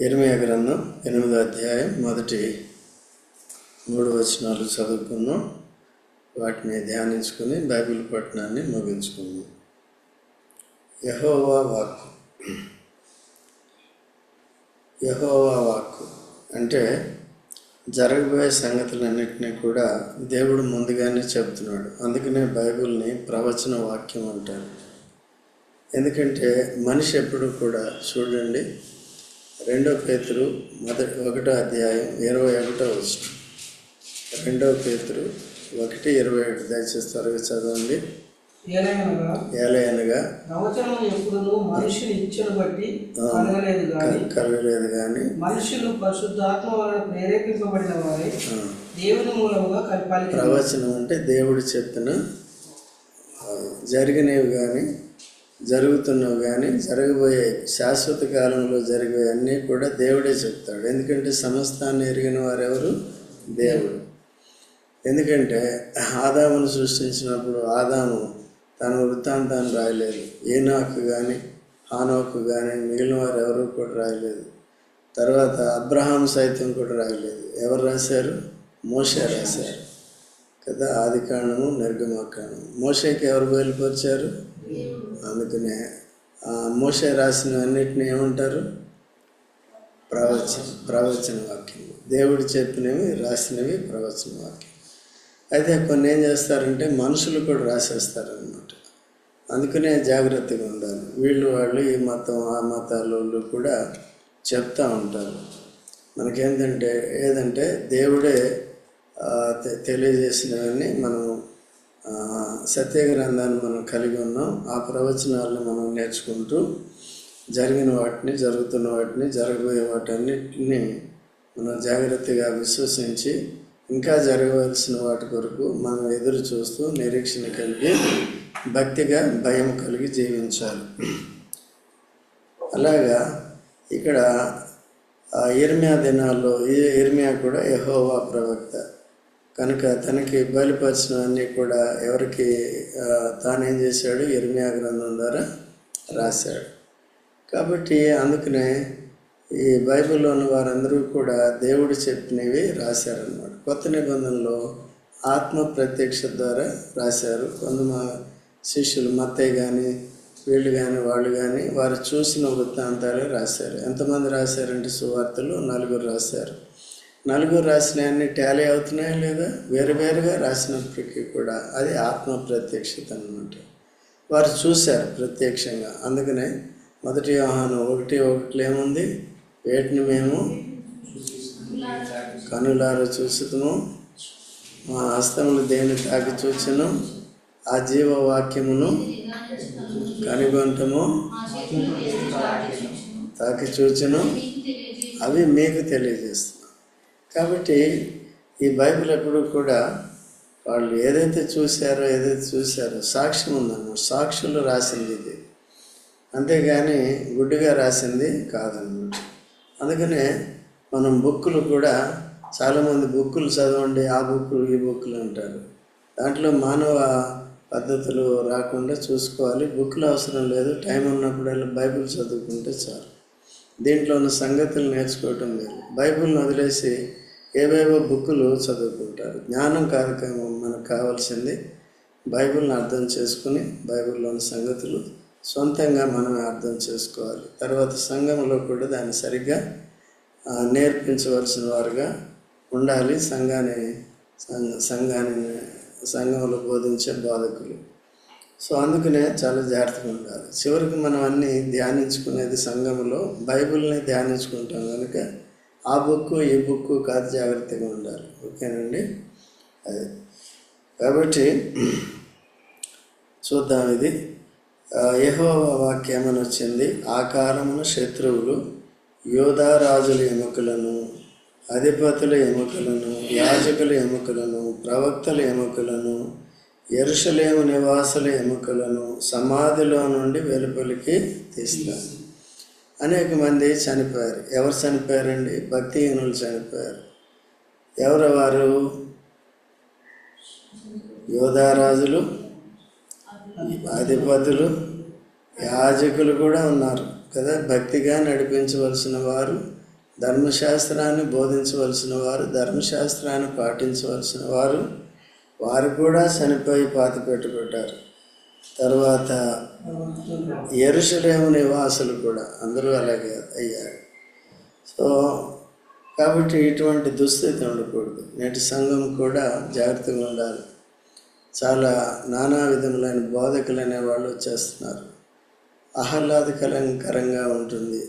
ఇరవై గ్రంథం ఎనిమిదో అధ్యాయం మొదటి మూడు వచనాలు చదువుకున్నాం. వాటిని ధ్యానించుకుని బైబిల్ పట్టణాన్ని ముగించుకున్నాం. యహోవా వాక్కు. యహోవా వాక్కు. అంటే జరగబోయే సంగతులన్నింటినీ కూడా దేవుడు ముందుగానే చెప్తున్నాడు అందుకనే బైబిల్ని ప్రవచన వాక్యం అంటారు. ఎందుకంటే మనిషి ఎప్పుడు కూడా చూడండి రెండో పేతురు మొదటి ఒకటో అధ్యాయం ఇరవై ఒకటో వచ్చిన రెండో పేతురు ఒకటి ఇరవై ఒకటి. దయచేసి త్వరగా చదవండి. ఏలైనగా మనుషుని ఇచ్చను బట్టి కలగలేదు కానీ మనుషులు పరిశుద్ధాత్మ వలన ప్రేరేపింపబడిన వారే దేవుని మూలముగా కల్పాలి ప్రవచనం అంటే దేవుడు చెప్పిన జరిగినవి కానీ జరుగుతున్నావు కానీ జరగబోయే శాశ్వత కాలంలో జరిగే అన్నీ కూడా దేవుడే చెప్తాడు. ఎందుకంటే సమస్తాన్ని ఎరిగిన వారెవరు? దేవుడు. ఎందుకంటే ఆదామును సృష్టించినప్పుడు ఆదాము తన వృత్తాంతాన్ని రాయలేదు. ఏనాకు కానీ హానోకు కానీ మిగిలిన వారు ఎవరు కూడా రాయలేదు. తర్వాత అబ్రహాం సైతం కూడా రాయలేదు. ఎవరు రాశారు? మోషే రాశారు. కదా ఆది కాండము నిర్గమకాండము మోషేకి ఎవరు బయలుపరిచారు? అందుకనే ఆ మోషే రాసిన అన్నిటిని ఏమంటారు? ప్రవచన ప్రవచన వాక్యం. దేవుడు చెప్పినవి రాసినవి ప్రవచన వాక్యం. అయితే కొన్ని ఏం చేస్తారంటే మనుషులు కూడా రాసేస్తారనమాట అందుకనే జాగ్రత్తగా ఉండాలి. వీళ్ళు వాళ్ళు ఈ మతం ఆ మతాలు వాళ్ళు కూడా చెప్తూ ఉంటారు. మనకేంటంటే ఏదంటే దేవుడే తెలియజేసినవన్నీ మనం సత్య గ్రంథాన్ని మనం కలిగి ఉన్నాం. ఆ ప్రవచనాలను మనం నేర్చుకుంటూ జరిగిన వాటిని జరుగుతున్న వాటిని జరగబోయే వాటన్నిటిని మనం జాగ్రత్తగా విశ్వసించి ఇంకా జరగవలసిన వాటి కొరకు మనం ఎదురు చూస్తూ నిరీక్షణ కలిగి భక్తిగా భయం కలిగి జీవించాలి. అలాగా ఇక్కడ ఇర్మియా దినాల్లో ఇర్మియా కూడా యహోవా ప్రవక్త. కనుక తనకి బయలుపరిచినవన్నీ కూడా ఎవరికి తానేం చేశాడు ఇర్మియా గ్రంథం ద్వారా రాశాడు. కాబట్టి అందుకనే ఈ బైబిల్లో ఉన్న వారందరూ కూడా దేవుడు చెప్పినవి రాశారన్నమాట. కొత్త నిబంధనలో ఆత్మ ప్రత్యక్ష ద్వారా రాశారు. కొంతమంది శిష్యులు మత్తయ్య కానీ వీళ్ళు కానీ వాళ్ళు కానీ వారు చూసిన వృత్తాంతాలు రాశారు. ఎంతమంది రాశారంటే సువార్తలు నలుగురు రాశారు. నలుగురు రాసినవన్నీ టాలీ అవుతున్నాయా లేదా? వేరు వేరుగా రాసినప్పటికీ కూడా అది ఆత్మ ప్రత్యక్షత అనమాట వారు చూశారు ప్రత్యక్షంగా. అందుకనే మొదటి వ్యవహారం ఒకటి ఒకటి ఏముంది? వేటిని మేము కనులారు చూసుకును మా హస్తములు దేని తాకి చూచను? ఆ జీవవాక్యమును కనుగొంటము తాకి చూచను. అవి మీకు తెలియజేస్తాం కాబట్టి ఈ బైబిల్ ఎప్పుడు కూడా వాళ్ళు ఏదైతే చూశారో ఏదైతే చూశారో సాక్ష్యం ఉందన్నమాట. సాక్షులు రాసింది ఇది. అంతేగాని గుడ్డుగా రాసింది కాదన్నమాట. అందుకనే మనం బుక్కులు కూడా చాలామంది బుక్కులు చదవండి ఆ బుక్కులు ఈ బుక్కులు అంటారు. దాంట్లో మానవ పద్ధతులు రాకుండా చూసుకోవాలి. బుక్కులు అవసరం లేదు. టైం ఉన్నప్పుడల్లా బైబిల్ చదువుకుంటే చాలు. దీంట్లో ఉన్న సంగతులు నేర్చుకోవటం లేదు. బైబిల్ని వదిలేసి ఏవేవో బుక్కులు చదువుకుంటారు. జ్ఞానం కార్యక్రమం మనకు కావాల్సింది. బైబిల్ని అర్థం చేసుకుని బైబిల్లోని సంగతులు సొంతంగా మనమే అర్థం చేసుకోవాలి. తర్వాత సంఘంలో కూడా దాన్ని సరిగ్గా నేర్పించవలసిన వారుగా ఉండాలి. సంఘాన్ని సంఘాన్ని సంఘంలో బోధించే బోధకులు. సో అందుకనే చాలా జాగ్రత్తగా ఉండాలి. చివరికి మనం అన్ని ధ్యానించుకునేది సంఘంలో. బైబిల్ని ధ్యానించుకుంటాం కనుక ఆ బుక్ ఈ బుక్ కాదు జాగ్రత్తగా ఉండాలి. ఓకేనండి? అదే. కాబట్టి చూద్దాం ఇది. యహో వాక్యం అని వచ్చింది. ఆకారమును శత్రువులు యోధారాజుల ఎముకలను అధిపతుల ఎముకలను యాజకుల ఎముకలను ప్రవక్తల ఎముకలను ఎరుషలేము నివాసుల ఎముకలను సమాధిలో నుండి వెలుపలికి తీస్తారు అనేక మంది చనిపోయారు. ఎవరు చనిపోయారండి? భక్తిహీనులు చనిపోయారు. ఎవరు వారు యోధారాజులు అధిపతులు యాజకులు కూడా ఉన్నారు కదా? భక్తిగా నడిపించవలసిన వారు ధర్మశాస్త్రాన్ని బోధించవలసిన వారు ధర్మశాస్త్రాన్ని పాటించవలసిన వారు వారు కూడా చనిపోయి పాతి పెట్టుకుంటారు తర్వాత ఎరుసలేము నివాసులు కూడా అందరూ అలాగే అయ్యారు. సో కాబట్టి ఇటువంటి దుస్థితి ఉండకూడదు. నేటి సంఘం కూడా జాగ్రత్తగా ఉండాలి. చాలా నానా విధములైన బోధకులు అనేవాళ్ళు వచ్చేస్తున్నారు. ఆహ్లాదకరంగా ఉంటుంది.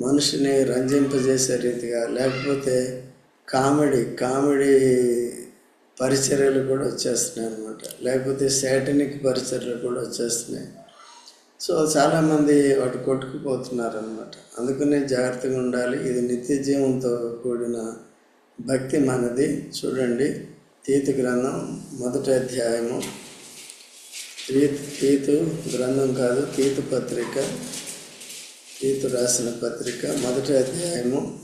మనిషిని రంజింపజేసే రీతిగా లేకపోతే కామెడీ కామెడీ పరిచర్యలు కూడా వచ్చేస్తున్నాయి అనమాట లేకపోతే శాటనిక్ పరిచర్యలు కూడా వచ్చేస్తున్నాయి. సో చాలామంది వాటి కొట్టుకుపోతున్నారు అనమాట అందుకనే జాగ్రత్తగా ఉండాలి. ఇది నిత్య జీవంతో కూడిన భక్తి మనది. చూడండి తీతు గ్రంథం మొదటి అధ్యాయము. తీతు తీతు గ్రంథం కాదు తీతు పత్రిక. తీతు రాసిన పత్రిక మొదటి అధ్యాయము.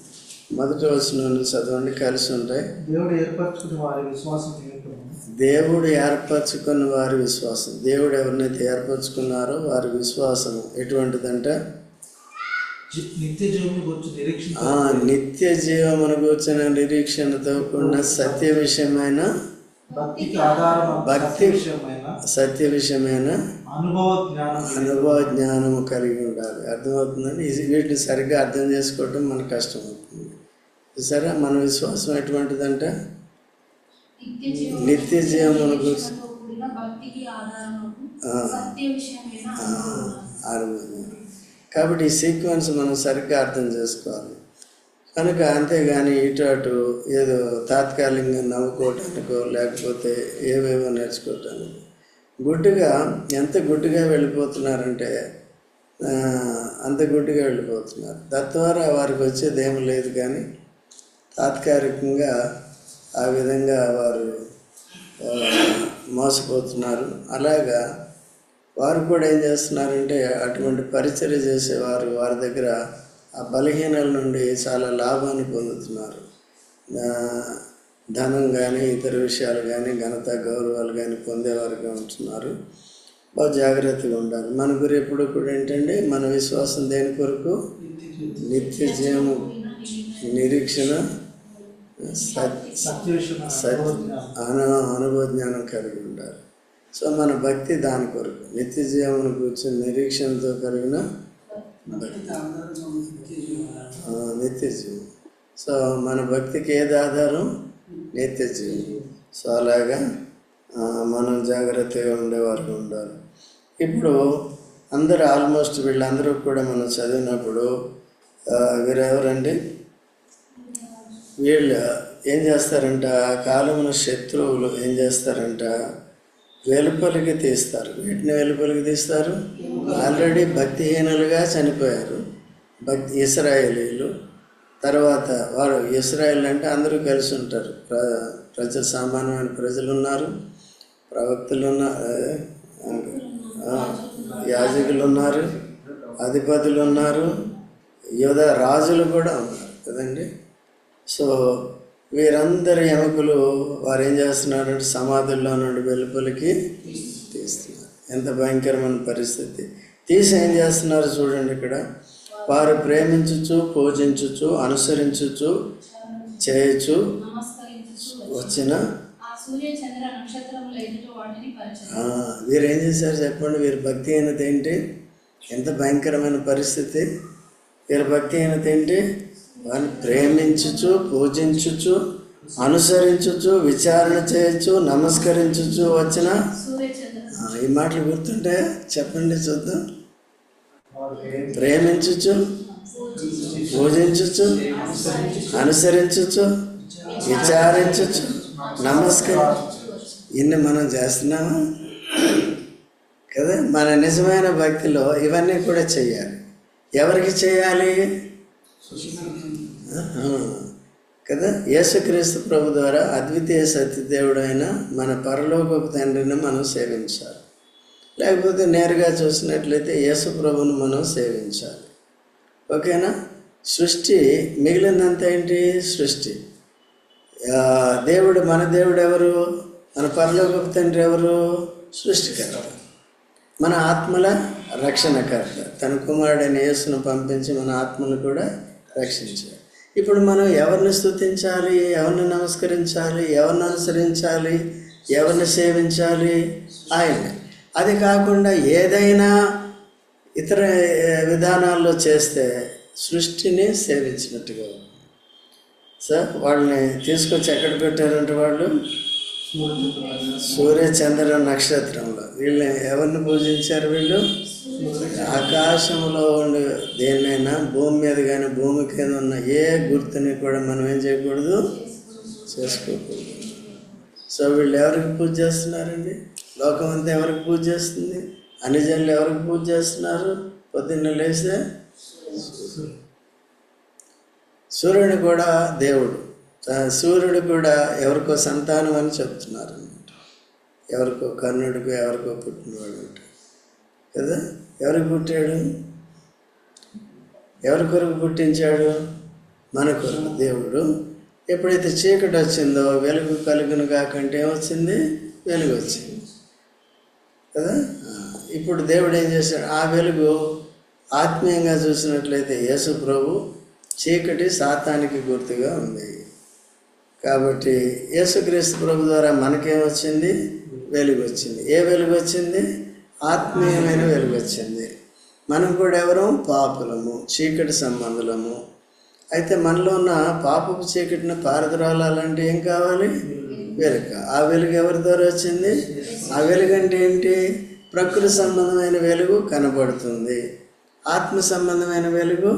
మొదటి వచనం చదవండి కలిసి ఉంటాయి దేవుడు ఏర్పరచుకున్న వారి విశ్వాసం దేవుడు ఏర్పరచుకున్న వారి విశ్వాసం. దేవుడు ఎవరినైతే ఏర్పరచుకున్నారో వారి విశ్వాసం ఎటువంటిదంటే? నిత్య జీవమును కూర్చున్న నిరీక్షణతో కూడిన సత్య విషయమైన? భక్తి సత్య విషయమైన అనుభవ జ్ఞానం అనుభవ జ్ఞానము కలిగి ఉండాలి. అర్థమవుతుందండి? ఇది వీటిని సరిగ్గా అర్థం చేసుకోవటం మనకు కష్టం అవుతుంది సరే మన విశ్వాసం ఎటువంటిదంటే నిత్య జీవమును గురించి కూడిన భక్తికి ఆధారము. ఆ. సత్య విషయమైన ఆరంభం కాబట్టి ఈ సీక్వెన్స్ మనం సరిగ్గా అర్థం చేసుకోవాలి. కనుక అంతేగాని ఇటు అటు ఏదో తాత్కాలికంగా నవ్వుకోవటానికో లేకపోతే ఏవేవో నేర్చుకోవటానికి. గుడ్డుగా ఎంత గుడ్డుగా వెళ్ళిపోతున్నారంటే అంత గుడ్డుగా వెళ్ళిపోతున్నారు. తద్వారా వారికి వచ్చేది ఏమి లేదు కానీ తాత్కాలికంగా ఆ విధంగా వారు మోసపోతున్నారు. అలాగా వారు కూడా ఏం చేస్తున్నారంటే అటువంటి పరిచర్య చేసేవారు వారి దగ్గర ఆ బలహీనల నుండి చాలా లాభాన్ని పొందుతున్నారు. ధనం కానీ ఇతర విషయాలు కానీ ఘనత గౌరవాలు కానీ పొందేవారుగా ఉంటున్నారు. బాగా జాగ్రత్తగా ఉండాలి. మన గురి ఎప్పుడు కూడా ఏంటంటే మన విశ్వాసం దేని కొరకు? నిత్య జీవము. నిరీక్షణ అనుభవ జ్ఞానం అను అనుభవ జ్ఞానం కలిగి ఉండాలి. సో మన భక్తి దాని కొరకు నిత్య జీవమును కూర్చొని నిరీక్షణతో కలిగిన నిత్య జీవం సో మన భక్తికి ఏది ఆధారం? నిత్య జీవం సో అలాగా మనం జాగ్రత్తగా ఉండేవారు ఉండాలి. ఇప్పుడు అందరూ ఆల్మోస్ట్ వీళ్ళందరూ కూడా మనం చదివినప్పుడు వీరెవరండి? వీళ్ళు ఏం చేస్తారంట? ఆ కాలంలో శత్రువులు ఏం చేస్తారంట? వెలుపలికి తీస్తారు. వీటిని వెలుపలికి తీస్తారు. ఆల్రెడీ భక్తిహీనులుగా చనిపోయారు. భక్తి ఇస్రాయేలీలు. తర్వాత వారు ఇస్రాయేల్ అంటే అందరూ కలిసి ఉంటారు. ప్ర ప్రజ సామాన్యమైన ప్రజలు ఉన్నారు. ప్రవక్తలు ఉన్నారు యాజకులు ఉన్నారు. అధిపతులు ఉన్నారు. యోధ రాజులు కూడా ఉన్నారు. కదండి? సో వీరందరి ఎముకలు వారు ఏం చేస్తున్నారంటే సమాధుల్లో నుండి వెలుపలికి తీస్తున్నారు. ఎంత భయంకరమైన పరిస్థితి. తీసి ఏం చేస్తున్నారు చూడండి ఇక్కడ. వారు ప్రేమించుచు పూజించుచు అనుసరించుచు చేయొచ్చు వచ్చిన వీరు ఏం చేశారు చెప్పండి. వీరి భక్తి అయినది ఏంటి? ఎంత భయంకరమైన పరిస్థితి. వీరి భక్తి అయినది ఏంటి? వారిని ప్రేమించుచు పూజించుచు అనుసరించుచు విచారణ చేయొచ్చు నమస్కరించుచు వచ్చిన ఈ మాటలు గుర్తుంటే చెప్పండి చూద్దాం. ప్రేమించుచు పూజించుచు అనుసరించుచు విచారించుచు నమస్కారం ఇన్ని మనం చేస్తున్నామా? కదా? మన నిజమైన భక్తిలో ఇవన్నీ కూడా చేయాలి ఎవరికి చేయాలి. కదా? యేసుక్రీస్తు ప్రభు ద్వారా అద్వితీయ సత్యదేవుడైన మన పరలోకపు తండ్రిని మనం సేవించాలి. లేకపోతే నేరుగా చూసినట్లయితే యేసు ప్రభుని మనం సేవించాలి. ఓకేనా? సృష్టి మిగిలినంత ఏంటి? సృష్టి. దేవుడు మన దేవుడు ఎవరు? మన పరలోకపు తండ్రి ఎవరు? సృష్టికర్త. మన ఆత్మల రక్షణకర్త. తన కుమారుడైన యేసును పంపించి మన ఆత్మను కూడా రక్షించాడు ఇప్పుడు మనం ఎవరిని స్తుతించాలి ఎవరిని నమస్కరించాలి ఎవరిని అనుసరించాలి ఎవరిని సేవించాలి? ఆయన అది కాకుండా ఏదైనా ఇతర విధానాల్లో చేస్తే సృష్టిని సేవించినట్టుగా సార్ వాళ్ళని తీసుకొచ్చి ఎక్కడ పెట్టారంటే వాళ్ళు? సూర్య చంద్ర నక్షత్రంలో. వీళ్ళని ఎవరిని పూజించారు వీళ్ళు? ఆకాశంలో ఉండే దేన్నైనా భూమి మీద కానీ భూమి కింద ఉన్న ఏ గుర్తుని కూడా మనం ఏం చేయకూడదు? చేసుకోకూడదు. సో వీళ్ళు ఎవరికి పూజ చేస్తున్నారండి? లోకం అంతా ఎవరికి పూజ చేస్తుంది? అన్ని జనులు ఎవరికి పూజ చేస్తున్నారు? పొద్దున్న లేస్తే? సూర్యుడు కూడా దేవుడు. సూర్యుడు కూడా ఎవరికో సంతానం అని చెప్తున్నారు అన్నమాట ఎవరికో కర్ణుడికో ఎవరికో పుట్టినవాడు అంటే కదా? ఎవరికి పుట్టాడు? ఎవరి కొరకు పుట్టించాడు? మన కొరకు దేవుడు. ఎప్పుడైతే చీకటి వచ్చిందో వెలుగు కలుగును కాకంటే ఏమొచ్చింది? వెలుగు వచ్చింది. కదా? ఇప్పుడు దేవుడు ఏం చేశాడు? ఆ వెలుగు ఆత్మీయంగా చూసినట్లయితే యేసు ప్రభు చీకటి సాతానికి గుర్తుగా ఉంది. కాబట్టి యేసుక్రీస్తు ప్రభు ద్వారా మనకేం వచ్చింది వెలుగు వచ్చింది ఏ వెలుగు వచ్చింది ఆత్మీయమైన వెలుగు వచ్చింది మనం కూడా ఎవరు? పాపులము చీకటి సంబంధులము. అయితే మనలో ఉన్న పాపపు చీకటిని పారద్రోలాలంటే ఏం కావాలి? వెలుగు ఆ వెలుగు ఎవరి ద్వారా వచ్చింది? ఆ వెలుగు అంటే ఏంటి? ప్రకృతి సంబంధమైన వెలుగు కనబడుతుంది. ఆత్మ సంబంధమైన వెలుగు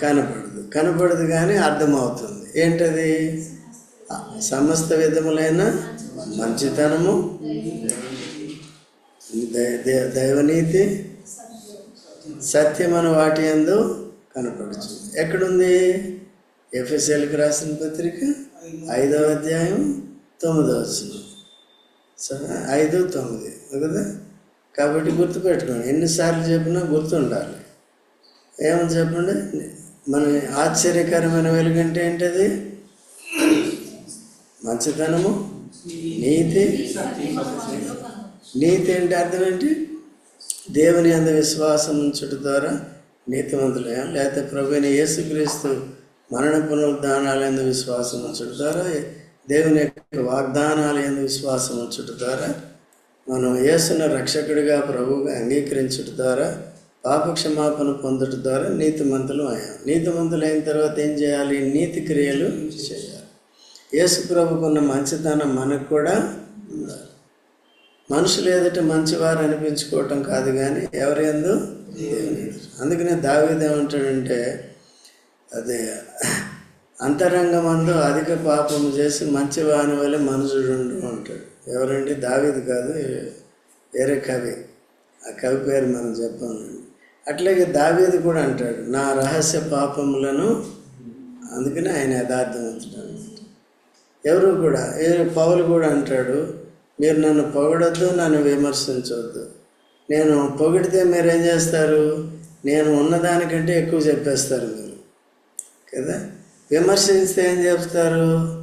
కనపడదు కనపడదు కానీ అర్థమవుతుంది. ఏంటది? సమస్త విధములైన మంచితనము దై- సత్యం దైవనీతి వాటి ఎందు కనపడుతుంది ఎక్కడుంది? ఎఫ్ఎస్ఎల్కి రాసిన పత్రిక ఐదవ అధ్యాయం తొమ్మిదవ వచ్చిన ఐదు తొమ్మిది కదా? కాబట్టి గుర్తుపెట్టుకోండి ఎన్నిసార్లు చెప్పినా గుర్తుండాలి. ఏమని చెప్పండి? మన ఆశ్చర్యకరమైన వెలుగంటే ఏంటది? మంచితనము నీతి. నీతి అంటే అర్థం ఏంటి? దేవుని అంద విశ్వాసం ఉంచడం ద్వారా నీతిమంతులయ్యాం. లేకపోతే ప్రభుని యేసుక్రీస్తు మరణ పునరుద్ధానాలు ఎందు విశ్వాసం ఉంచడం ద్వారా దేవుని యొక్క వాగ్దానాలు ఎందు విశ్వాసం ఉంచడం ద్వారా మనం యేసును రక్షకుడిగా ప్రభువుగా అంగీకరించడం ద్వారా పాప క్షమాపణ పొందడం ద్వారా నీతిమంతులు అయ్యాం. నీతిమంతులు అయిన తర్వాత ఏం చేయాలి? నీతి క్రియలు చేయాలి. యేసు ప్రభుకున్న మంచితనం మనకు కూడా ఉండాలి మనుషులు ఎదుట మంచివారు అనిపించుకోవటం కాదు కానీ ఎవరి ఎందు? అందుకనే దావేదేమంటాడంటే అదే అంతరంగమందు అధిక పాపం చేసి మంచివాని వల్ల మనుషుడు అంటాడు. ఎవరండి? దావిది కాదు వేరే కవి. ఆ కవి పేరు మనం చెప్పాలండి అట్లాగే దావేది కూడా అంటాడు నా రహస్య పాపములను అందుకనే ఆయన యథార్థవంతుడు. ఉంచుతాడు ఎవరు కూడా ఏ పౌలు కూడా అంటాడు మీరు నన్ను పొగడొద్దు నన్ను విమర్శించవద్దు నేను పొగిడితే మీరు ఏం చేస్తారు? నేను ఉన్నదానికంటే ఎక్కువ చెప్పేస్తారు మీరు. కదా? విమర్శిస్తే ఏం చెప్తారు?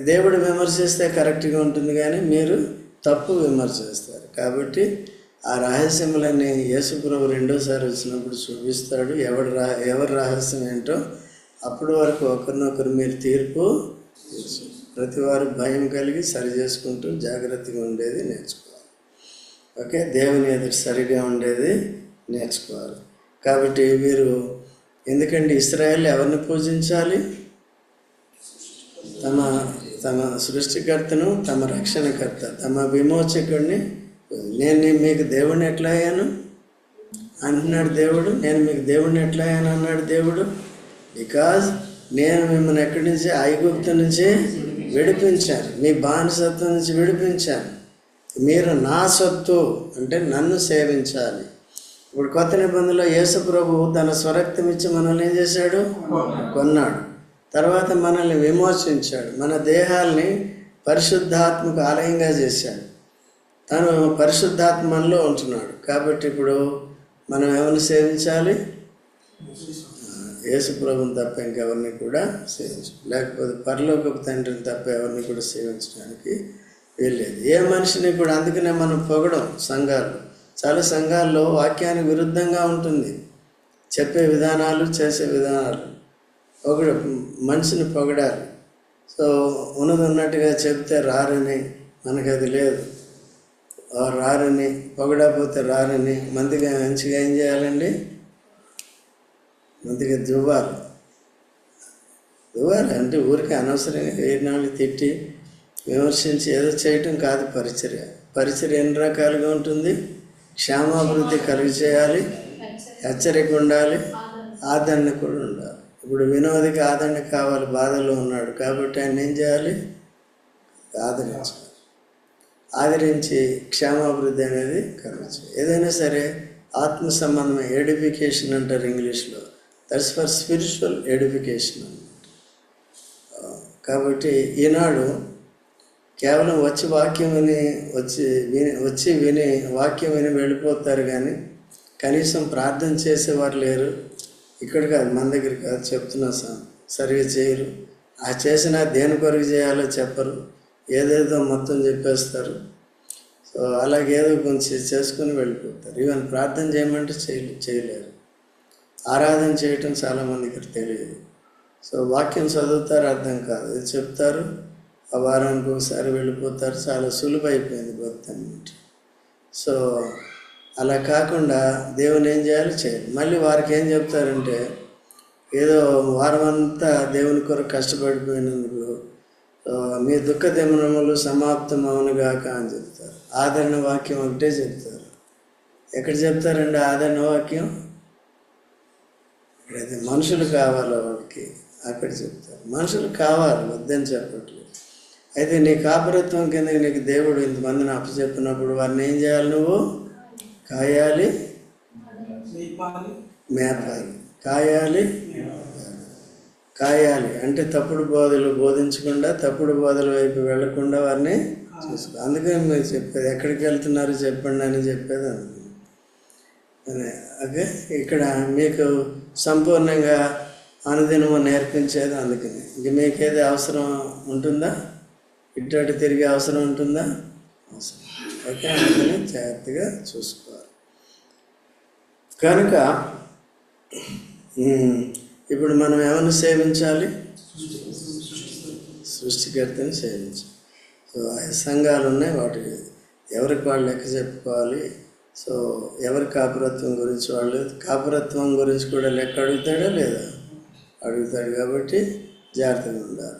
దేవుడు విమర్శిస్తే కరెక్ట్గా ఉంటుంది కానీ మీరు తప్పు విమర్శిస్తారు. కాబట్టి ఆ రహస్యములన్నీ యేసుప్రభు రెండోసారి వచ్చినప్పుడు చూపిస్తాడు. ఎవడు రా ఎవరి రహస్యం ఏంటో అప్పటి వరకు ఒకరినొకరు మీరు తీర్పు ప్రతివారు భయం కలిగి సరి చేసుకుంటూ జాగ్రత్తగా ఉండేది నేర్చుకోవాలి. ఓకే? దేవుని ఎదురు సరిగా ఉండేది నేర్చుకోవాలి. కాబట్టి వీరు ఎందుకంటే ఇస్రాయల్ ఎవరిని పూజించాలి? తమ తమ సృష్టికర్తను తమ రక్షణకర్త తమ విమోచకుడిని నేను మీకు దేవుడిని ఎట్లా అయ్యాను? అంటున్నాడు దేవుడు. నేను మీకు దేవుడిని ఎట్లా అయ్యాను? అన్నాడు దేవుడు. బికాజ్ నేను మిమ్మల్ని ఎక్కడి నుంచి ఐగుప్తు నుంచి విడిపించాను. మీ బానిసత్వం నుంచి విడిపించాను. మీరు నా సొత్తు అంటే నన్ను సేవించాలి. ఇప్పుడు కొత్త నిబంధనలో యేసు ప్రభు తన స్వరక్తం ఇచ్చి మనల్ని ఏం చేశాడు? కొన్నాడు. తర్వాత మనల్ని విమోచించాడు. మన దేహాల్ని పరిశుద్ధాత్మకు ఆలయంగా చేశాడు. తను పరిశుద్ధాత్మలో ఉంటున్నాడు. కాబట్టి ఇప్పుడు మనం ఎవరిని సేవించాలి? యేసుప్రభుని తప్ప ఇంకెవరిని కూడా సేవించు లేకపోతే పరలోకపు తండ్రిని తప్ప ఎవరిని కూడా సేవించడానికి వీల్లేదు. ఏ మనిషిని కూడా అందుకనే మనం పొగడం సంఘాలు. చాలా సంఘాల్లో వాక్యానికి విరుద్ధంగా ఉంటుంది. చెప్పే విధానాలు చేసే విధానాలు. ఒకడు మనిషిని పొగడాలి. సో ఉన్నది ఉన్నట్టుగా చెప్తే రారని మనకి అది లేదు. ఆ రారని పొగడపోతే రారని మందిగా మంచిగా ఏం చేయాలండి? అందుకే దువ్వాలి దువ్వాలి అంటే ఊరికి అనవసరంగా ఏనాళ్ళు తిట్టి విమర్శించి ఏదో చేయటం కాదు పరిచర్య. పరిచర్య ఎన్ని రకాలుగా ఉంటుంది? క్షేమాభివృద్ధి కలిగి చేయాలి హెచ్చరిక ఉండాలి ఆదరణ కూడా ఉండాలి. ఇప్పుడు వినోదికి ఆదరణ కావాలి బాధలో ఉన్నాడు కాబట్టి ఆయన ఏం చేయాలి? ఆదరించాలి. ఆదరించి క్షేమాభివృద్ధి అనేది కలగచ్చు ఏదైనా సరే ఆత్మ సంబంధమైన ఎడిఫికేషన్ అంటారు ఇంగ్లీష్లో. దట్స్ ఫర్ స్పిరిచువల్ ఎడిఫికేషన్ కాబట్టి ఈనాడు కేవలం వచ్చి వాక్యం విని వచ్చి విని వచ్చి విని వాక్యం విని వెళ్ళిపోతారు కానీ కనీసం ప్రార్థన చేసేవారు లేరు. ఇక్కడ కాదు మన దగ్గర కాదు చెప్తున్నా సార్. సరిగా చేయరు. ఆ చేసిన దేని కొరకు చేయాలో చెప్పరు. ఏదేదో మొత్తం చెప్పేస్తారు. సో అలాగేదో కొంచెం చేసుకుని వెళ్ళిపోతారు. ఈవెన్ ప్రార్థన చేయమంటే చేయలేరు. ఆరాధన చేయటం చాలామందికి తెలియదు. సో వాక్యం చదువుతారు అర్థం కాదు. ఇది చెప్తారు? ఆ వారానికి ఒకసారి వెళ్ళిపోతారు. చాలా సులువు అయిపోయింది భక్తి అన్నమాట సో అలా కాకుండా దేవుని ఏం చేయాలి? చేయాలి. మళ్ళీ వారికి ఏం చెప్తారంటే ఏదో వారం అంతా దేవుని కొరకు కష్టపడిపోయినందుకు మీ దుఃఖ దినములు సమాప్తం అవునుగాక అని చెప్తారు. ఆదరణ వాక్యం ఒకటే చెప్తారు. ఎక్కడ చెప్తారండి ఆదరణ వాక్యం? అయితే మనుషులు కావాలి వాళ్ళకి అక్కడ చెప్తారు. మనుషులు కావాలి వద్దని చెప్పట్లేదు. అయితే నీ కాపురత్వం కింద నీకు దేవుడు ఇంతమందిని అప్పచెప్పినప్పుడు వారిని ఏం చేయాలి నువ్వు? కాయాలి మేపాలి. కాయాలి కాయాలి. అంటే తప్పుడు బోధలు బోధించకుండా తప్పుడు బోధల వైపు వెళ్ళకుండా వారిని చూసుకో. అందుకని మీరు చెప్పేది ఎక్కడికి వెళ్తున్నారు చెప్పండి అని చెప్పేది అందుకని అదే ఓకే ఇక్కడ మీకు సంపూర్ణంగా అనుదినము నేర్పించేది అందుకని. ఇంక మీకేది అవసరం ఉంటుందా? ఇటు అటు తిరిగే అవసరం ఉంటుందా? అవసరం. ఓకే అందుకని జాగ్రత్తగా చూసుకోవాలి. కనుక ఇప్పుడు మనం ఏమైనా సేవించాలి? సృష్టికర్తని సేవించాలి. సో ఆ సంఘాలు ఉన్నాయి వాటి ఎవరికి వాళ్ళు లెక్క చెప్పుకోవాలి? సో ఎవరి కాపురత్వం గురించి వాళ్ళు కాపురత్వం గురించి కూడా లెక్క అడుగుతాడా లేదా? అడుగుతాడు కాబట్టి జాగ్రత్తగా ఉండాలి.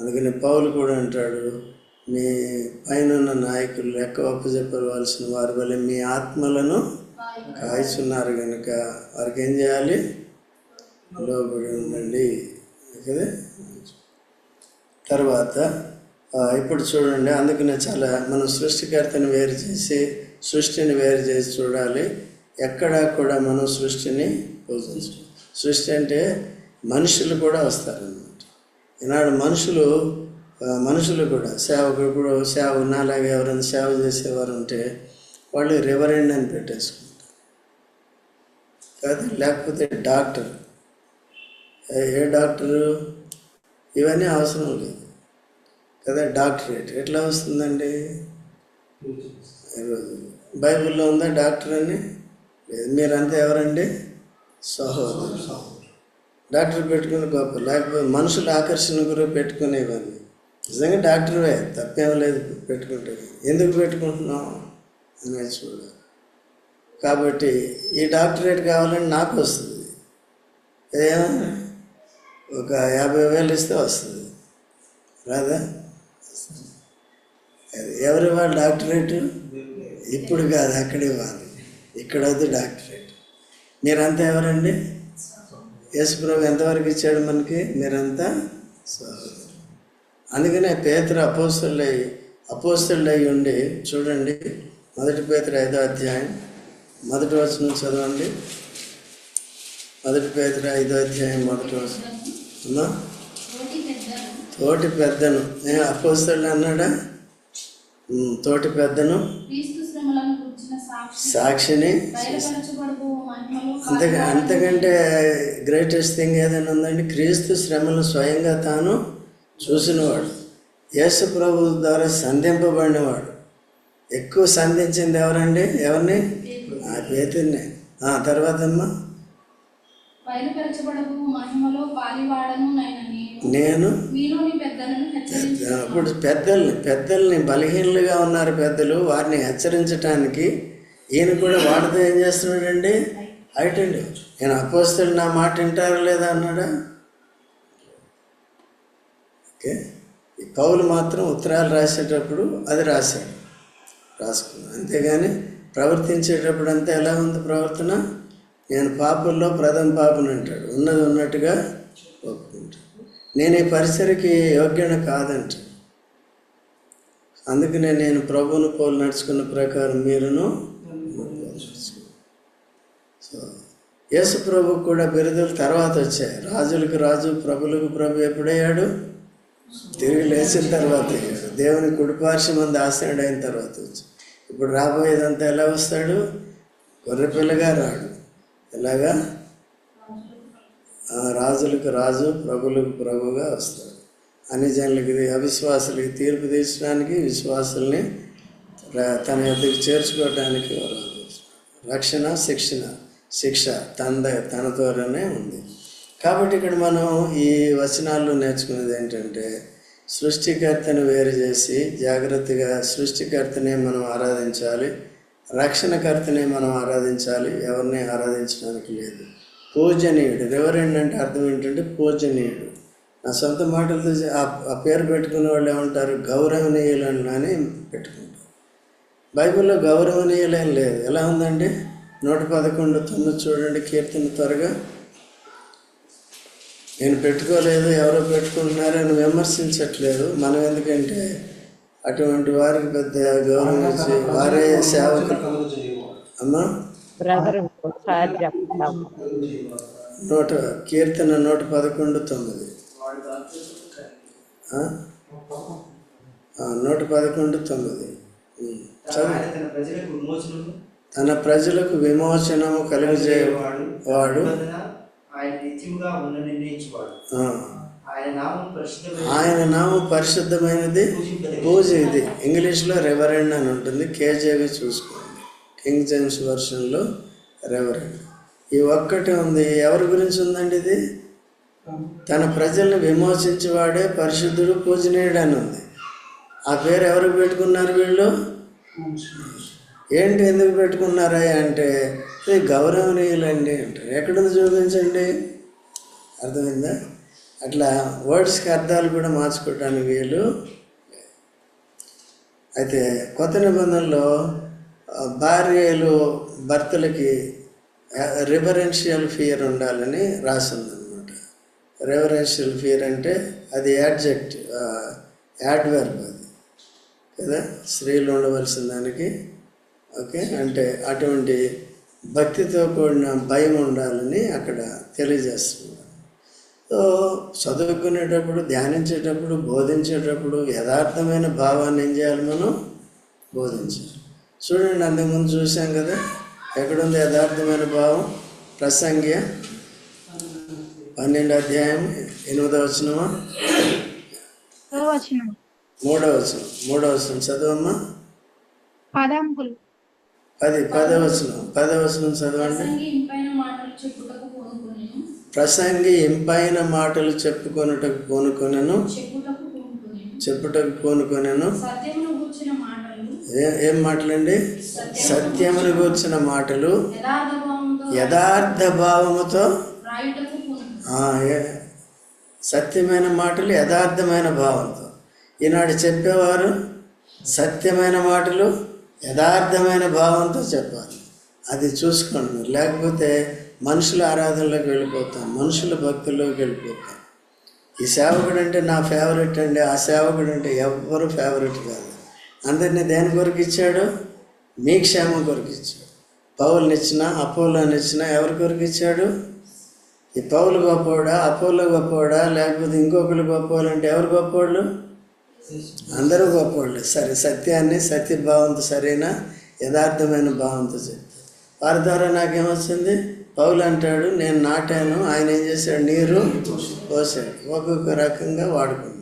అందుకని పౌలు కూడా అంటాడు మీ పైన నాయకులు లెక్క ఒప్పచెప్పవలసిన వారి వల్ల మీ ఆత్మలను కాయిస్తున్నారు కనుక వారికి ఏం చేయాలి? లోబడి ఉండండి. కదా? తర్వాత ఇప్పుడు చూడండి అందుకనే చాలా మనం సృష్టికర్తని వేరు చేసి సృష్టిని వేరు చేసి చూడాలి. ఎక్కడా కూడా మనం సృష్టిని పూజించాలి సృష్టి అంటే మనుషులు కూడా వస్తారన్నమాట. ఈనాడు మనుషులు మనుషులు కూడా సేవకు ఇప్పుడు సేవ నాలాగా ఎవరైనా సేవ చేసేవారు ఉంటే వాళ్ళు రివరెండ్ అని పెట్టేసుకుంటారు. కాదు లేకపోతే డాక్టర్. ఏ- ఏ డాక్టరు? ఇవన్నీ అవసరం లేదు. కదా డాక్టరేట్. ఎట్లా వస్తుందండి? బైబిల్లో ఉందా డాక్టర్ అని? లేదు. మీరంతా ఎవరండి? సహోదరు డాక్టర్ పెట్టుకుని గొప్ప. లేకపోతే మనుషుల ఆకర్షణ కూడా పెట్టుకునేవన్నీ నిజంగా డాక్టర్వే. తప్పేం లేదు పెట్టుకుంటే. ఎందుకు పెట్టుకుంటున్నాం? అనేది చూడాలి కాబట్టి ఈ డాక్టరేట్ కావాలని నాకు వస్తుంది. ఏమైనా ఒక యాభై వేలు ఇస్తే వస్తుంది. రాదా? ఎవరు ఇవ్వాలి డాక్టరేట్? ఇప్పుడు కాదు అక్కడ ఇవ్వాలి ఇక్కడ వద్దు డాక్టరేట్. మీరంతా ఎవరండి? యేసుప్రభు ఎంతవరకు ఇచ్చాడు మనకి? మీరంతా సహోదరు అందుకనే పేతురు అపోస్తులై అపోస్తులై ఉండి చూడండి మొదటి పేతురు ఐదో అధ్యాయం. మొదటి వచనం చదవండి. మొదటి పేతురు ఐదో అధ్యాయం మొదటి వచనం. తోటి పెద్దను. అపోస్తులు అన్నాడా? తోటి పెద్దను. సాక్షిని అంతక అంతకంటే గ్రేటెస్ట్ థింగ్ ఏదైనా ఉందండి? క్రీస్తు శ్రమను స్వయంగా తాను చూసినవాడు. యేసు ప్రభు ద్వారా సంధింపబడినవాడు. ఎక్కువ సంధించింది ఎవరండి? ఎవరిని? ఆ పేతుర్నే. ఆ తర్వాత అమ్మా మహిమలో పాలివాడను నైన నేను అప్పుడు పెద్దల్ని పెద్దల్ని బలహీనలుగా ఉన్నారు పెద్దలు వారిని హెచ్చరించటానికి ఈయన కూడా వాడితో ఏం చేస్తున్నాడండి? అండి. నేను అపోస్తులు నా మాట వింటారా లేదా అన్నాడా? ఓకే. ఈ పౌలు మాత్రం ఉత్తరాలు రాసేటప్పుడు అది రాశాడు. రాసుకున్నాను అంతేగాని ప్రవర్తించేటప్పుడు అంతా ఎలా ఉంది ప్రవర్తన? నేను పాపుల్లో ప్రథమ పాపను అంటాడు. ఉన్నది ఉన్నట్టుగా ఒప్పుకుంటాడు. నేను ఈ పరిసరకి యోగ్యన కాదంట. అందుకనే నేను ప్రభువును పోలు నడుచుకున్న ప్రకారం మీరును సో యేసు ప్రభు కూడా బిరుదులు తర్వాత వచ్చాయి. రాజులకు రాజు ప్రభులకు ప్రభు ఎప్పుడయ్యాడు? తిరిగి లేచిన తర్వాత అయ్యాడు. దేవుని కుడిపార్శ్వ మంది ఆసనుడు అయిన తర్వాత వచ్చి. ఇప్పుడు రాబోయేదంతా ఎలా వస్తాడు? గొర్రెపిల్లగా రాడు. ఎలాగా? రాజులకు రాజు ప్రభులకు ప్రభుగా వస్తాడు. అన్ని జనులకి అవిశ్వాసులకి తీర్పు తీర్చడానికి విశ్వాసుల్ని తన యొక్కకి చేర్చుకోవడానికి రక్షణ శిక్షణ శిక్ష తన ద- తన ద్వారానే ఉంది. కాబట్టి ఇక్కడ మనం ఈ వచనాల్లో నేర్చుకునేది ఏంటంటే సృష్టికర్తను వేరు చేసి జాగ్రత్తగా సృష్టికర్తనే మనం ఆరాధించాలి రక్షణకర్తనే మనం ఆరాధించాలి ఎవరిని ఆరాధించడానికి లేదు. పూజనీయుడు. రెవరెండ్ అంటే అర్థం ఏంటంటే పూజనీయుడు. నా సొంత మాటలతో ఆ- పేరు పెట్టుకునే వాళ్ళు ఏమంటారు? గౌరవనీయులు అని పెట్టుకుంటారు. బైబిల్లో గౌరవనీయులేం లేదు. ఎలా ఉందండి నూట పదకొండు తొమ్మిది చూడండి కీర్తన త్వరగా. నేను పెట్టుకోలేదు ఎవరో పెట్టుకుంటున్నారని విమర్శించట్లేదు. మనం ఎందుకంటే అటువంటి వారికి పెద్ద గౌరవం ఇచ్చి వారే సేవకులు. చేయవాడు అమ్మా? బ్రదర్. ఒకసారి చెప్తాం నూట కీర్తన నూట పదకొండు తొమ్మిది. నూట పదకొండు తొమ్మిది. తన ప్రజలకు విమోచనము కలుగజేయవాడు. వాడు. ఆయన నామం ఆయన నామం పరిశుద్ధమైనది. పూజ ఇది. ఇంగ్లీష్లో రెవరెండ్ అని ఉంటుంది. కేజేవి చూసుకోండి. కింగ్ జేమ్స్ వర్షన్లో రెవరెండ్ ఈ ఒక్కటి ఉంది. ఎవరి గురించి ఉందండి ఇది? తన ప్రజల్ని విమోచించేవాడే పరిశుద్ధుడు పూజనీయుడు అని ఉంది. ఆ పేరు ఎవరికి పెట్టుకున్నారు వీళ్ళు? ఏంటి ఎందుకు పెట్టుకున్నారా అంటే ఇది గౌరవనీయులండి అంటారు. ఎక్కడుంది చూపించండి? అర్థమైందా? అట్లా వర్డ్స్కి అర్థాలు కూడా మార్చుకోవటానికి వీలు అయితే కొత్త నిబంధనలో భార్యలు భర్తలకి రివరెన్షియల్ ఫియర్ ఉండాలని రాసిందనమాట రివరెన్షియల్ ఫియర్ అంటే అది యాడ్జెక్ట్ యాడ్వర్బ్ అది. కదా? స్త్రీలు ఉండవలసిన దానికి. ఓకే? అంటే అటువంటి భక్తితో కూడిన భయం ఉండాలని అక్కడ తెలియజేస్తున్నారు. సో చదువుకునేటప్పుడు ధ్యానించేటప్పుడు బోధించేటప్పుడు యథార్థమైన భావాన్ని ఏం చేయాలి మనం? బోధించాలి. చూడండి అంతకుముందు చూసాం కదా. ఎక్కడుంది యథార్థమైన భావం? ప్రసంగ్య పన్నెండు అధ్యాయం ఎనిమిదవ వచనమా? వచనం. మూడవ వచనం. మూడవ వచనం. చదవమ్మా. పదాంకులు. పది పదవ వచనం. పదవ వచనం చదవండి. ప్రసంగి ఇంపైన మాటలు చెప్పుకొనుటకు పూనుకొనెను చెప్పుటకు పూనుకొనెను సత్యమును ఏం మాటలండి? సత్యమును గూర్చిన మాటలు యథార్థ భావముతో ఏ- సత్యమైన మాటలు యథార్థమైన భావంతో. ఈనాడు చెప్పేవారు సత్యమైన మాటలు యథార్థమైన భావంతో చెప్పాలి. అది చూసుకోండి మీరు. లేకపోతే మనుషుల ఆరాధనలోకి వెళ్ళిపోతాం మనుషుల భక్తుల్లోకి వెళ్ళిపోతాం. ఈ సేవకుడు అంటే నా ఫేవరెట్ అండి. ఆ సేవకుడు అంటే ఎవ్వరు ఫేవరెట్ కాదు. అందరినీ దేని కొరకు ఇచ్చాడు? మీ క్షేమం కొరకు ఇచ్చాడు. పౌలనిచ్చిన అపోలోనిచ్చిన ఎవరి కొరకు ఇచ్చాడు? ఈ పౌలు గొప్పవాడా అపోలో గొప్పవాడా లేకపోతే ఇంకొకరు గొప్పవాళ్ళు అంటే ఎవరు గొప్పవాళ్ళు? అందరూ గొప్పవాళ్ళు. సరే సత్యాన్ని సత్యభావంతో సరైన యథార్థమైన భావంతో చెప్తారు. వారి ద్వారా నాకేమొచ్చింది? పౌలు అంటాడు నేను నాటాను ఆయన ఏం చేశాడు? నీరు పోసాడు ఒక్కొక్క రకంగా వాడుకున్నాడు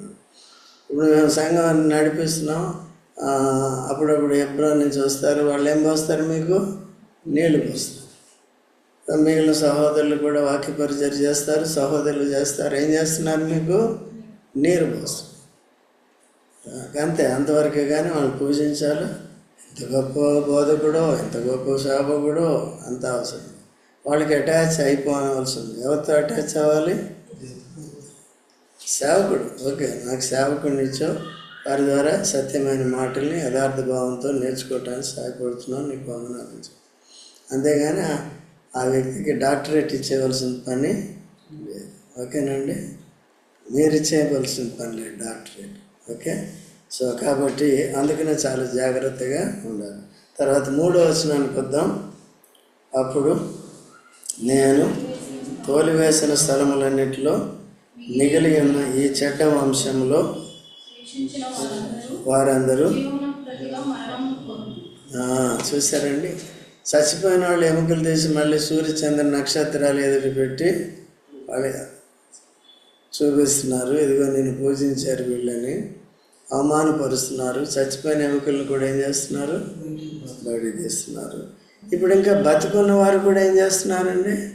ఇప్పుడు మేము సంఘాన్ని నడిపిస్తున్నాం అప్పుడప్పుడు ఎబ్రో నుంచి వస్తారు వాళ్ళు ఏం పోస్తారు మీకు? నీళ్ళు పోస్తారు. మిగిలిన సహోదరులు కూడా వాక్య పరిచయం చేస్తారు సహోదరులు చేస్తారు. ఏం చేస్తున్నారు మీకు? నీరు పోస్తారు. అంతే అంతవరకే కానీ వాళ్ళు పూజించాలి. ఎంత గొప్ప బోధకుడో ఎంత గొప్ప శాపకుడో అంత అవసరం. వాళ్ళకి అటాచ్ అయిపోవలసి ఎవరితో అటాచ్ అవ్వాలి? సేవకుడు. ఓకే నాకు సేవకుడిని ఇచ్చావు. వారి ద్వారా సత్యమైన మాటల్ని యథార్థ భావంతో నేర్చుకోవటానికి సహాయపడుతున్నాను నీకు వందనాలు. అంతేగాని ఆ- వ్యక్తికి డాక్టరేట్ ఇచ్చేవలసిన పని లేదు. ఓకేనండి? మీరు చేయవలసిన పని లేదు డాక్టరేట్. ఓకే? సో కాబట్టి అందుకనే చాలా జాగ్రత్తగా ఉండాలి. తర్వాత మూడో వచనానికి వద్దాం. అప్పుడు నేను తోలివేసిన స్థలములన్నిటిలో మిగిలి ఉన్న ఈ చెడ్డ వంశంలో వారందరూ? చూసారండి చచ్చిపోయిన వాళ్ళు ఎముకలు తీసి మళ్ళీ సూర్యచంద్ర నక్షత్రాలు ఎదురు పెట్టి వాళ్ళు చూపిస్తున్నారు. ఇదిగో నేను పూజించారు వీళ్ళని. అవమానపరుస్తున్నారు. చచ్చిపోయిన ఎముకలను కూడా ఏం చేస్తున్నారు? బయట తీస్తున్నారు. ఇప్పుడు ఇంకా బతుకున్న వారు కూడా ఏం చేస్తున్నారండి?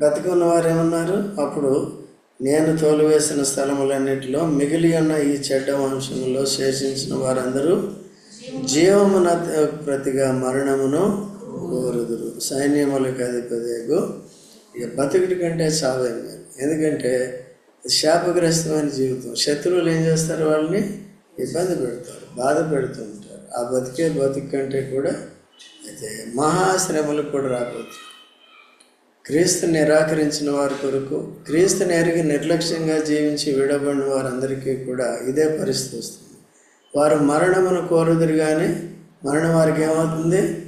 బతుకున్న వారు ఏమన్నారు? అప్పుడు నేను తోలివేసిన స్థలములన్నింటిలో మిగిలి ఉన్న ఈ చెడ్డ వంశములో శేషించిన వారందరూ జీవమున ప్రతిగా మరణమును కోరుదురు. సైన్యములకు అధిపతిగు ఇక బతుకుడి కంటే చావే మేలు ఎందుకంటే శాపగ్రస్తమైన జీవితం. శత్రువులు ఏం చేస్తారు వాళ్ళని? ఇబ్బంది పెడతారు బాధ పెడుతూ ఉంటారు. ఆ బతికే బతుకు కంటే కూడా అయితే మహాశ్రమలకు కూడా రాబోతుంది క్రీస్తు నిరాకరించిన వారి కొరకు క్రీస్తుని ఎరిగి నిర్లక్ష్యంగా జీవించి విడబడిన వారందరికీ కూడా ఇదే పరిస్థితి వస్తుంది. వారు మరణమును కోరుదురు కానీ మరణం వారికి ఏమవుతుంది?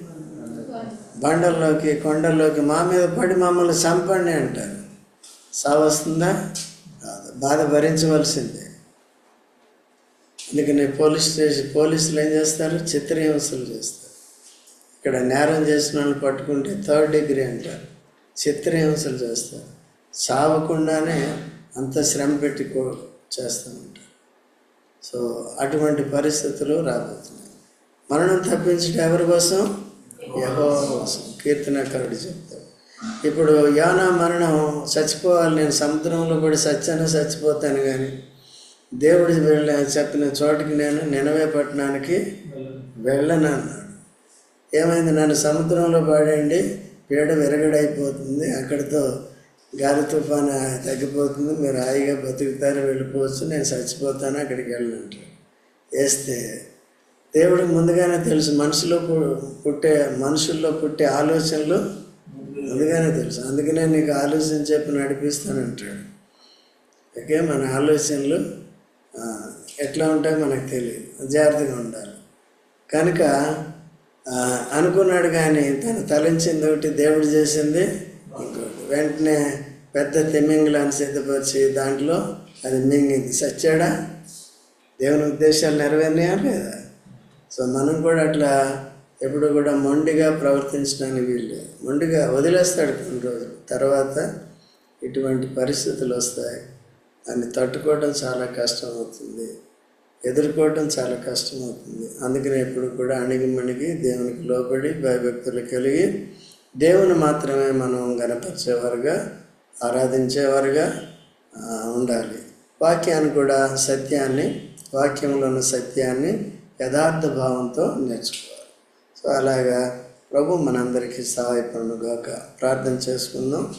బండల్లోకి కొండల్లోకి మా మీద పడి మమ్మల్ని చంపండి అంటారు. సావస్తుందా రాదు. బాధ భరించవలసిందే. అందుకని పోలీస్ స్టేషన్ పోలీసులు ఏం చేస్తారు? చిత్రహింసలు చేస్తారు. ఇక్కడ నేరం చేసిన వాళ్ళు పట్టుకుంటే థర్డ్ డిగ్రీ అంటారు. చిత్రహింసలు చేస్తారు చావకుండానే అంత శ్రమ పెట్టి చేస్తూ ఉంటారు. సో అటువంటి పరిస్థితులు రాబోతున్నాయి. మరణం తప్పించడం ఎవరి కోసం? యహో కోసం. కీర్తనకారుడు చెప్తాడు. ఇప్పుడు యానా మరణం చచ్చిపోవాలి నేను సముద్రంలో పడి సత్యాన్ని చచ్చిపోతాను కానీ దేవుడు వెళ్ళ చెప్పిన చోటికి నేను నినవే పట్టణానికి వెళ్ళను అన్నాడు. ఏమైంది? నన్ను సముద్రంలో పాడేయండి పీడ విరగడైపోతుంది అక్కడితో గాలి తుఫాను తగ్గిపోతుంది మీరు హాయిగా బతుకుతారు వెళ్ళిపోవచ్చు నేను చచ్చిపోతాను అక్కడికి వెళ్ళనంటాడు వేస్తే దేవుడికి ముందుగానే తెలుసు మనసులో పుట్టే మనుషుల్లో పుట్టే ఆలోచనలు ముందుగానే తెలుసు. అందుకనే నీకు ఆలోచన చెప్పి నడిపిస్తానంటాడు. ఓకే మన ఆలోచనలు ఎట్లా ఉంటాయో మనకు తెలియదు. జాగ్రత్తగా ఉండాలి. కనుక అనుకున్నాడు కానీ తను తలంచింది ఒకటి దేవుడు చేసింది. ఇంకోటి వెంటనే పెద్ద తిమ్మింగులను సిద్ధపరిచి దాంట్లో అది మింగింది. సచ్చాడా? దేవుని ఉద్దేశాలు నెరవేరినాయా లేదా? సో మనం కూడా అట్లా ఎప్పుడు కూడా మొండిగా ప్రవర్తించడానికి వీళ్ళు మొండిగా వదిలేస్తాడు కొన్ని రోజులు. తర్వాత ఇటువంటి పరిస్థితులు వస్తాయి. దాన్ని తట్టుకోవడం చాలా కష్టం అవుతుంది ఎదుర్కోవటం చాలా కష్టం అవుతుంది అందుకని ఎప్పుడు కూడా అణిగి మణిగి దేవునికి లోబడి భయభక్తులు కలిగి దేవుని మాత్రమే మనం గనపరిచేవారుగా ఆరాధించేవారుగా ఉండాలి. వాక్యాన్ని కూడా సత్యాన్ని వాక్యంలో ఉన్న సత్యాన్ని యథార్థ భావంతో నేర్చుకోవాలి. సో అలాగా ప్రభు మనందరికీ సహాయపడుగాక ప్రార్థన చేసుకుందాం.